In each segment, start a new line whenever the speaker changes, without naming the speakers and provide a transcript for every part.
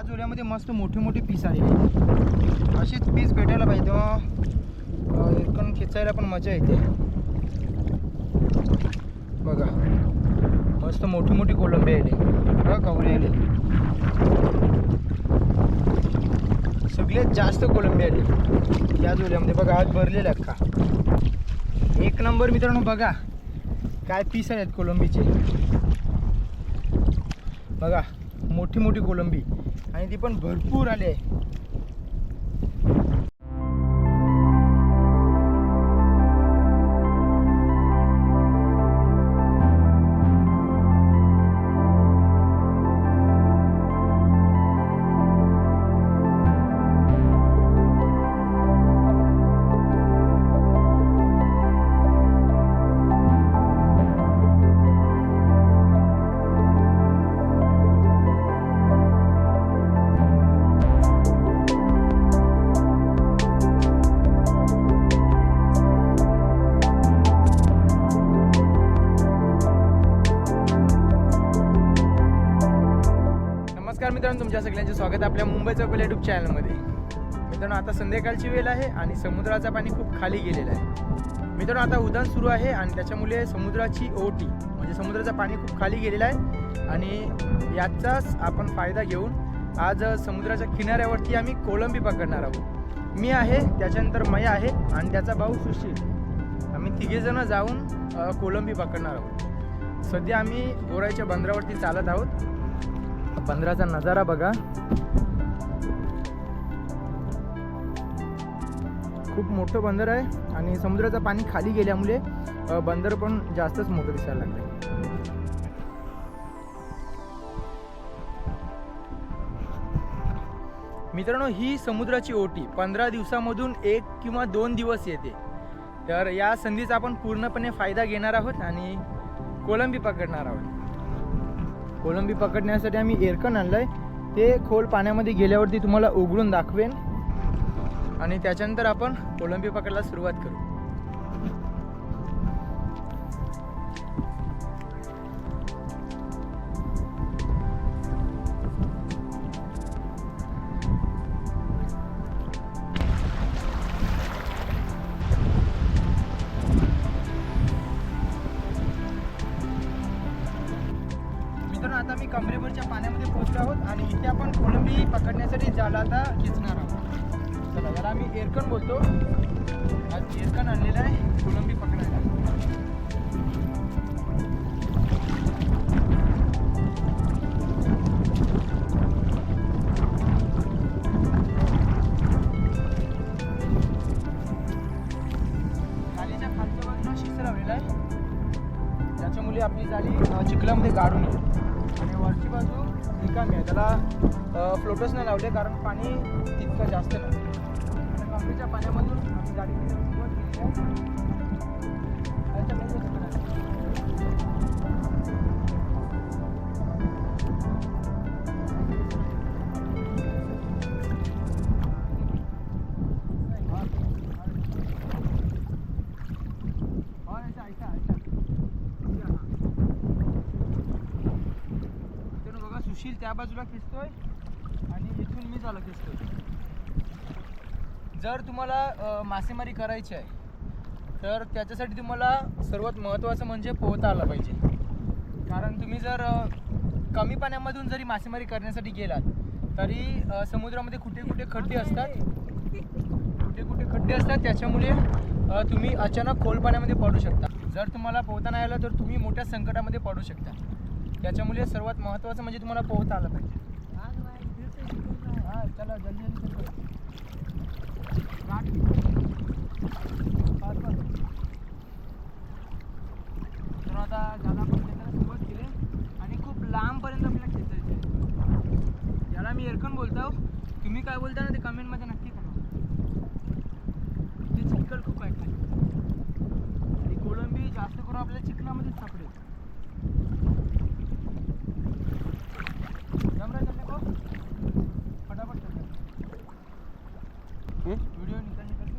या जोड्यामध्ये मस्त मोठे मोठे पीस आलेले आहेत. असेच पीस भेटायला पाहिजे तेव्हा अं, खेचायला पण मजा येते. बघा. मस्त मोठी मोठी कोलंबी आली. बघा कवरे आली. सगळ्यात जास्त कोलंबी आली. या जोड्यामध्ये बघा आज भरलेल्या का एक नंबर मित्रांनो बघा. काय पीस आहेत कोलंबीचे. बघा मोठी मोठी कोलंबी. आणि ती पण भरपूर आले आहे. नमस्कार मित्रांनो तुमच्या सगळ्यांचे स्वागत आहे आपल्या मुंबई चौकल युट्यूब चॅनलमध्ये मित्रांनो आता संध्याकाळची वेळ आहे आणि समुद्राचं पाणी खूप खाली गेलेलं आहे. मित्रांनो आता उदान सुरू आहे आणि त्याच्यामुळे समुद्राची ओटी म्हणजे समुद्राचं पाणी खूप खाली गेलेलं आहे. आणि याचाच आपण फायदा घेऊन आज समुद्राच्या किनाऱ्यावरती आम्ही कोलंबी पकडणार आहोत. मी आहे त्याच्यानंतर मया आहे आणि त्याचा भाऊ सुशील. आम्ही तिघेजणं जाऊन कोलंबी पकडणार आहोत. सध्या आम्ही गोराईच्या बंदरावरती चालत आहोत. बंदराचा नजारा बघा. खूप मोठं बंदर आहे आणि समुद्राचं पाणी खाली गेल्यामुळे बंदर पण जास्तच मोठं दिसायला लागतं मित्रांनो ही समुद्राची ओटी. पंधरा दिवसामधून एक किंवा दोन दिवस येते. तर या संधीचा आपण पूर्णपणे फायदा घेणार आहोत आणि कोलंबी पकडणार आहोत. कोलंबी पकडण्यासाठी आम्ही एरकन आणलंय. ते खोल पाण्यामध्ये गेल्यावरती तुम्हाला उघडून दाखवेन. आणि त्याच्यानंतर आपण कोलंबी पकडायला सुरुवात करू. अ, गाडून येईल आणि वरची बाजू रिकामी आहे. त्याला फ्लोटर्स नाही लावले कारण पाणी तितकं जास्त नाही. आणि पाण्यामधून आम्ही गाडी त्या बाजूला खेचतोय आणि इथून मी झालं खेचतोय. जर तुम्हाला मासेमारी करायची आहे तर त्याच्यासाठी तुम्हाला सर्वात महत्त्वाचं म्हणजे पोहता आलं पाहिजे. कारण तुम्ही जर कमी पाण्यामधून जरी मासेमारी करण्यासाठी गेलात तरी समुद्रामध्ये कुठे कुठे खड्डे असतात कुठे कुठे खड्डे असतात त्याच्यामुळे तुम्ही अचानक खोल पाण्यामध्ये पडू शकता. जर तुम्हाला पोहता नाही आलं तर तुम्ही मोठ्या संकटामध्ये पडू शकता. त्याच्यामुळे सर्वात महत्त्वाचं म्हणजे तुम्हाला पोहता आलं पाहिजे. हां चला जल्दी जल्दी चला. तर आता ज्याला आपण खेचायला सुरुवात केली आणि खूप लांबपर्यंत आपल्याला खेचायचं आहे याला मी एरकन बोलतो. तुम्ही काय बोलता ना ते कमेंटमध्ये नक्की करा ते चिखल खूप आहे आणि कोळंबी जास्त करून आपल्याला चिखलामध्येच सापडेल जम रहा है चलने को फटाफट चलते हैं वीडियो निकल निकल के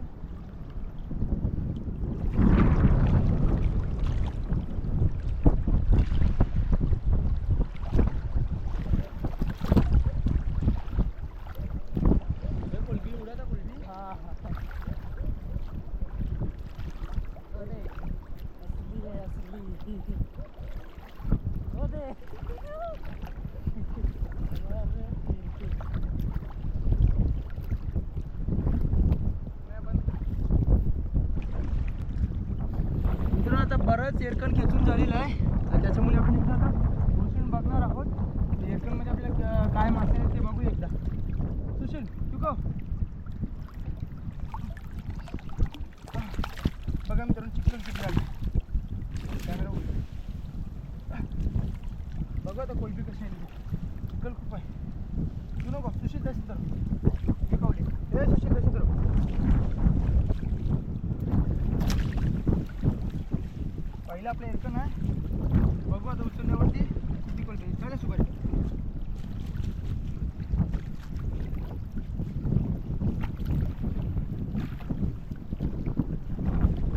बरंच एअरकन खेचून झालेलं आहे. आणि त्याच्यामुळे आपण एकदा आता उचलून बघणार आहोत. एअरकनमध्ये आपल्या काय मासे आहेत ते बघू एकदा. सुशील तू का बघा मित्रांनो चिकन चिकन आले. कॅमेरा बघा आता कोलबी कशी आहे चिकल खूप आहे. तू नको सुशील जास्त. तर हे कावले ए सुशील तशी तर पहिला आपलं एरकन ना बघू आता उचलण्यावरती. किती कोलबी चालेल सुपारी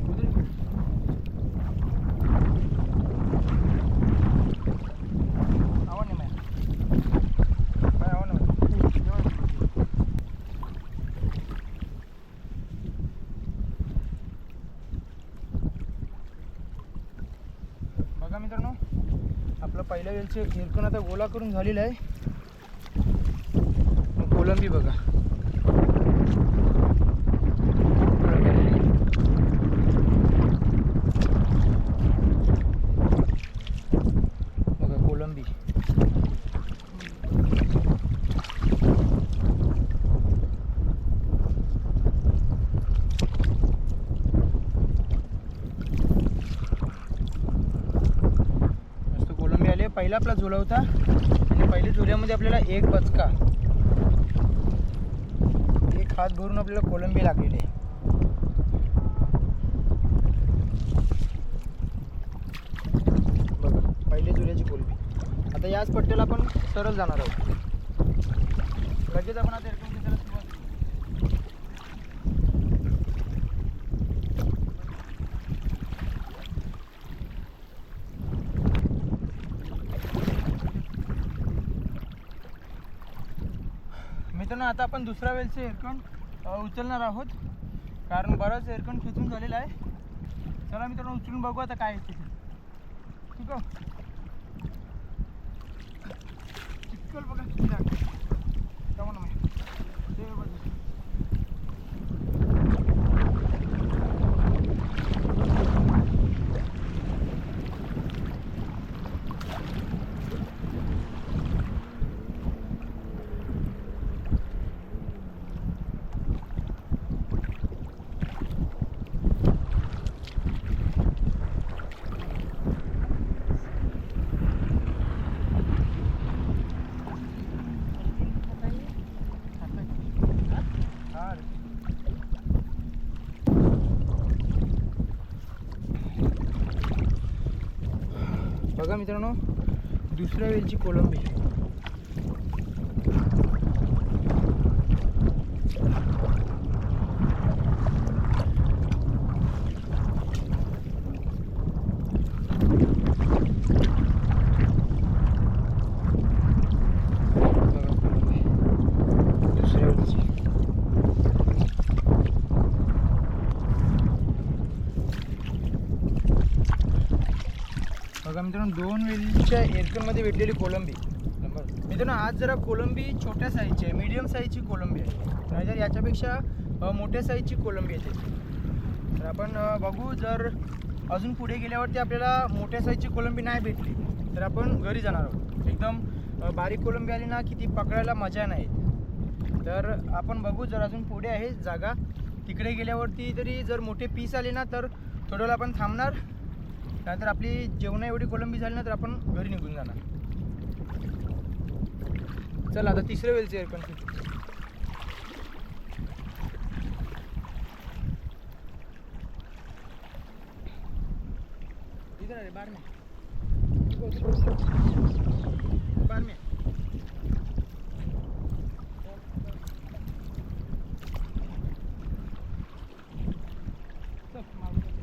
उधर. आवाज नाही माझ्या. काय आवाज नाही माझ्या. जेवण आहे. बघा मित्रांनो आपलं पहिल्या वेळचं हिरकण आता गोला करून झालेलं आहे. मग कोलंबी बघा कोलंबी आलेली आहे. बघा कोलंबी मस्त कोलंबी आले पहिला आपला झुला होता. आणि पहिल्या झुल्यामध्ये आपल्याला एक बचका. एक हात भरून आपल्याला कोलंबी लागलेली. आहे बघा पहिली झुल्याची कोलंबी आता याच पट्ट्याला आपण सरळ जाणार आहोत. लगेच आपण आता एरकम खेचायला सुरुवात करू. मित्रांनो आता आपण दुसऱ्या वेळचे एअरकॉन उचलणार आहोत. कारण बराच एअरकॉन खेचून झालेला आहे. चला मित्रांनो उचलून बघू आता काय येते तिथे ठीक आहे? चिकल बघा किती दाट मित्रांनो दुसऱ्या वेळची कोलंबी बघा कोलंबी दुसऱ्या वेलची बघा मित्रांनो दोन वेलीच्या एअरकनमध्ये भेटलेली कोलंबी. मित्रांनो आज जरा कोलंबी छोट्या साईजची आहे मीडियम साईजची कोलंबी आहे. नाहीतर याच्यापेक्षा मोठ्या साईजची कोलंबी येते तर आपण बघू जर अजून पुढे गेल्यावरती आपल्याला मोठ्या साईजची कोलंबी नाही भेटली तर आपण घरी जाणार आहोत. एकदम बारीक कोलंबी आली ना की ती पकडायला मजा नाही. तर आपण बघू जर अजून पुढे आहे जागा तिकडे गेल्यावरती तरी जर मोठे पीस आले ना तर थोडं आपण थांबणार. नाहीतर आपली जेवणा एवढी कोलंबी झाली ना तर आपण घरी निघून जाणार. चल आता तिसऱ्या वेळचे एअरकन इधर अरे बार में बार में चल, मागून ये.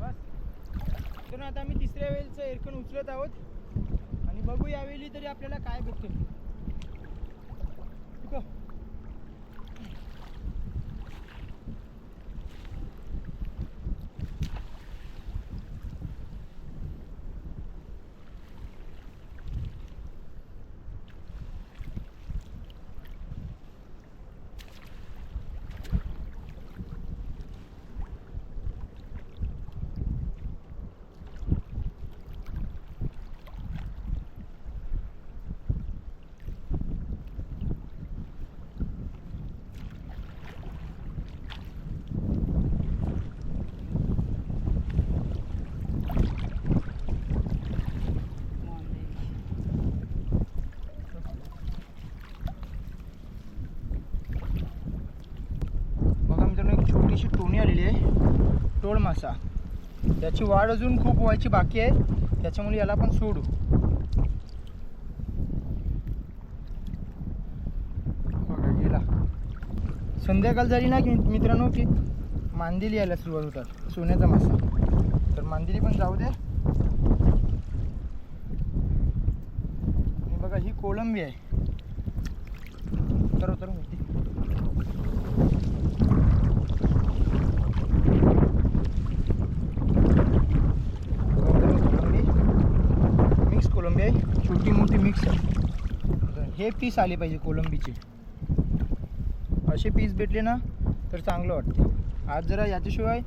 बस तर आता आम्ही तिसऱ्या उचलत आहोत. आणि बघू यावेळी तरी आपल्याला काय भेटते ठीक आहे टोणी आलेली आहे. टोळ मासा. याची वाढ अजून खूप व्हायची बाकी आहे. त्याच्यामुळे याला पण सोडू. गेला. संध्याकाळ झाली ना की मित्रांनो की मांदिली यायला सुरुवात होतात. सोन्याचा मासा. तर मांदिली पण जाऊ दे. आणि बघा ही कोलंबी आहे. तर होती कोलंबी मिक्स कोलंबी आहे छोटी मोठी मिक्स आहे हे पीस आले पाहिजे कोलंबीचे. असे पीस भेटले ना तर चांगलं वाटते. आज जरा याच्याशिवाय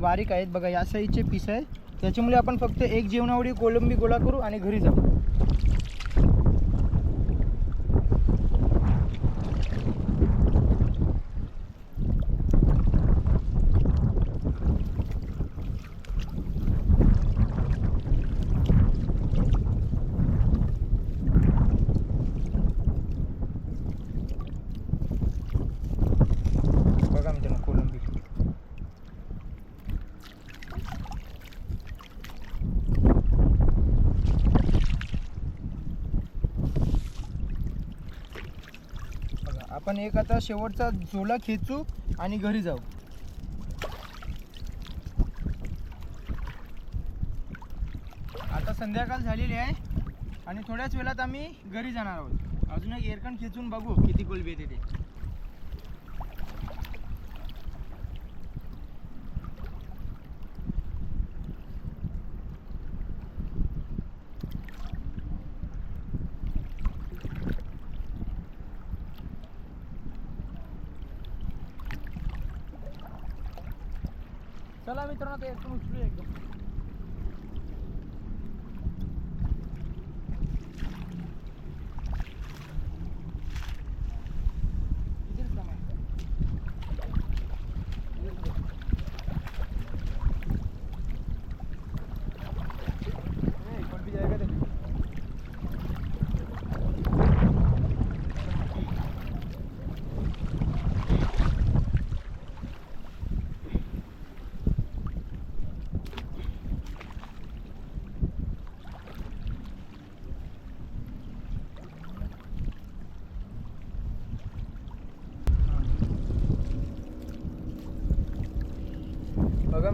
बारीक आहेत. बघा या साईजचे पीस आहे. त्याच्यामुळे आपण फक्त एक जेवणावडी कोलंबी गोळा करू आणि घरी जाऊ बघा मित्रांनो कोलंबी बघा आपण एक आता शेवटचा झोला खेचू आणि घरी जाऊ. आता संध्याकाळ झालेली आहे आणि थोड्याच वेळात आम्ही घरी जाणार आहोत. अजून एक एअरकन खेचून बघू किती कोलबी येते ते चला मित्रांनो ते एकदम उचलू एकदम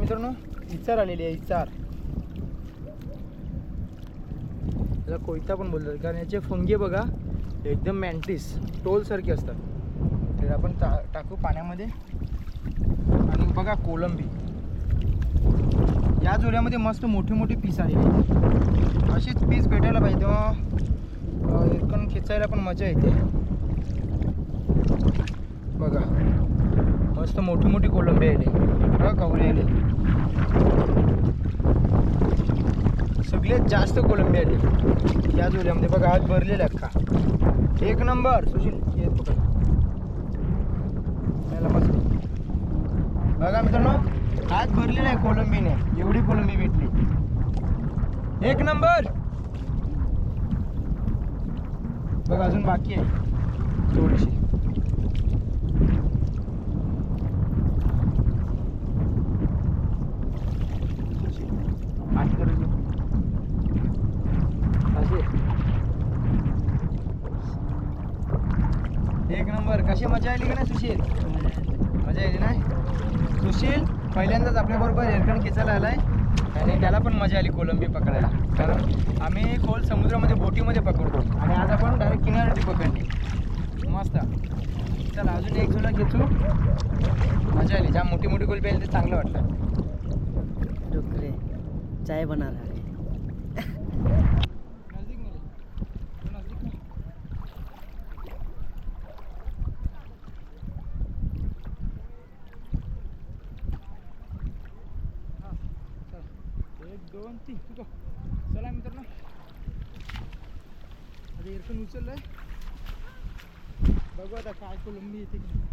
मित्रांनो इचार आलेली आहे इचार. त्याला कोयता पण बोलतात कारण याचे फंगे बघा एकदम मॅन्टिस टोलसारखे असतात. तर आपण टा टाकू पाण्यामध्ये. आणि बघा कोलंबी. या जोड्यामध्ये मस्त मोठे मोठे पीस आलेले असेच पीस भेटायला पाहिजे तेव्हा अं, खेचायला पण मजा येते. बघा. मस्त मोठी मोठी कोलंबी आली बघा कवळे आले सगळ्यात जास्त कोलंबी आली या जोड्यामध्ये बघा हात भरलेला आहे अख्खा एक नंबर सुशील ये पकड बघा मित्रांनो हात भरलेला आहे कोलंबीने एवढी कोलंबी भेटली. एक नंबर. बघा अजून बाकी आहे थोडीशी आठ करून घेऊ. असे. एक नंबर मजा आली का नाही सुशील? मजा आली नाही? सुशील पहिल्यांदाच आपल्याबरोबर एअरकन खेचायला आलाय. आणि त्याला पण मजा आली कोलंबी पकडायला. कारण आम्ही खोल समुद्रामध्ये बोटीमध्ये पकडतो. आणि आज आपण डायरेक्ट किनाऱ्यावरती पकडली. मस्त. चला अजून एक जुला घेतो मजा आली. ज्या मोठी मोठी कोलबी आली ते चांगलं वाटलं.
डोकरे चाय बना रहा है
नजदीक मिले तो नजदीक में हा, चल. वरती दोन चला मित्रांनो. आता इरकन उचललं आहे बघू आता काय कोलंबी येते. की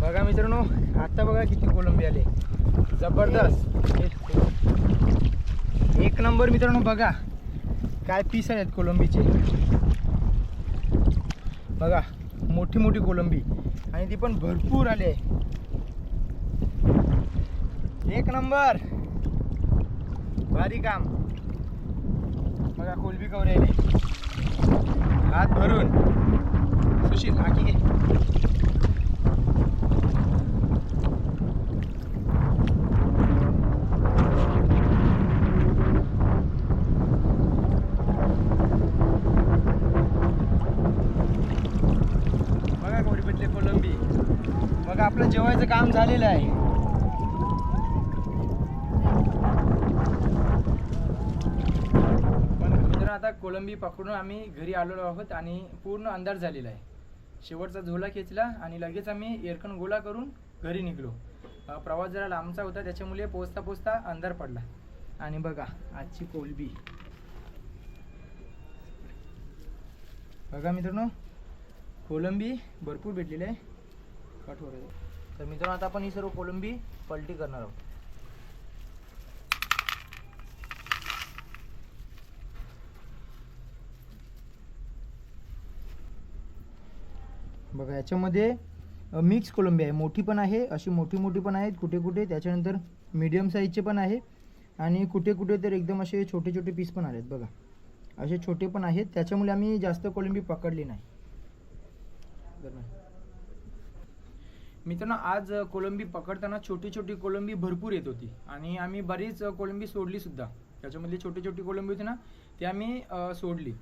बघा मित्रांनो आता बघा किती कोलंबी आले. जबरदस्त. एक नंबर मित्रांनो बघा. काय पीस आहेत कोलंबीचे. बघा मोठी मोठी कोलंबी. आणि ती पण भरपूर आली आहे. एक नंबर. भारी काम. बघा कोलबी कवरे हात भरून. सुशील आखी घे बघा कोडी भेटले कोलंबी बघा आपलं काम झालेलं आहे. पण मित्रांनो आता कोलंबी पकडून आम्ही घरी आलेलो आहोत आणि पूर्ण अंधार झालेला आहे. शेवटचा झोला खेचला आणि लगेच आम्ही एरकण गोळा करून घरी निघलो. प्रवास जरा लांबचा होता त्याच्यामुळे पोचता पोचता अंधार पडला. आणि बघा आजची कोलबी. बघा मित्रांनो कोलंबी भरपूर भेटलेली आहे. कठोर आहे. तर मित्रांनो आता आपण ही सर्व कोलंबी पलटी करणार आहोत. बघा याच्यामध्ये मिक्स कोलंबी आहे. मोठी पण आहे अशी मोठी मोठी पण आहेत कुठे कुठे त्याच्यानंतर मीडियम साईजचे पण आहे आणि कुठे कुठे तर एकदम असे छोटे छोटे पीस पण आलेत बघा. असे छोटे पण आहेत त्याच्यामुळे आम्ही जास्त कोलंबी पकडली नाही. बरं. मित्रांनो आज कोलंबी पकडताना छोटी छोटी कोलंबी भरपूर येत होती. आणि आम्ही बरीच कोलंबी सोडली सुद्धा. त्याच्यामधली छोटी छोटी कोलंबी होती ना ती आम्ही सोडली.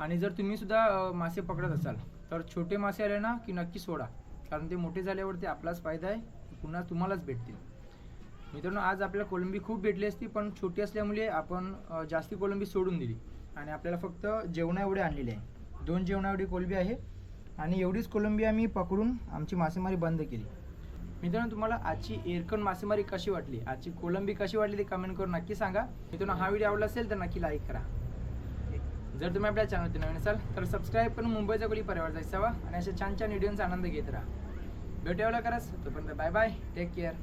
आणि जर तुम्ही सुद्धा मासे पकडत असाल तर छोटे मासे आले ना की नक्की सोडा. कारण ते मोठे झाल्यावरती आपलाच फायदा आहे पुन्हा तुम्हालाच भेटतील. मित्रांनो आज आपल्याला कोलंबी खूप भेटली असती पण छोटी असल्यामुळे आपण जास्ती कोलंबी सोडून दिली. आणि आपल्याला फक्त जेवणा एवढे आणलेली आहे. दोन जेवणा एवढी कोलंबी आहे. आणि एवढीच कोलंबी आम्ही पकडून आमची मासेमारी बंद केली. मित्रांनो तुम्हाला आजची एरकण मासेमारी कशी वाटली? आजची कोलंबी कशी वाटली ते कमेंट करून नक्की सांगा. मित्रांनो हा व्हिडिओ आवडला असेल तर नक्की लाईक करा. जर तुम्ही आपल्या चॅनलवरती नवीन असाल तर सबस्क्राईब करून मुंबईचा कोली परिवार जायचा आणि अशा छान छान व्हिडिओंचा आनंद घेत राहा. भेटूया कराच तोपर्यंत बाय बाय टेक केअर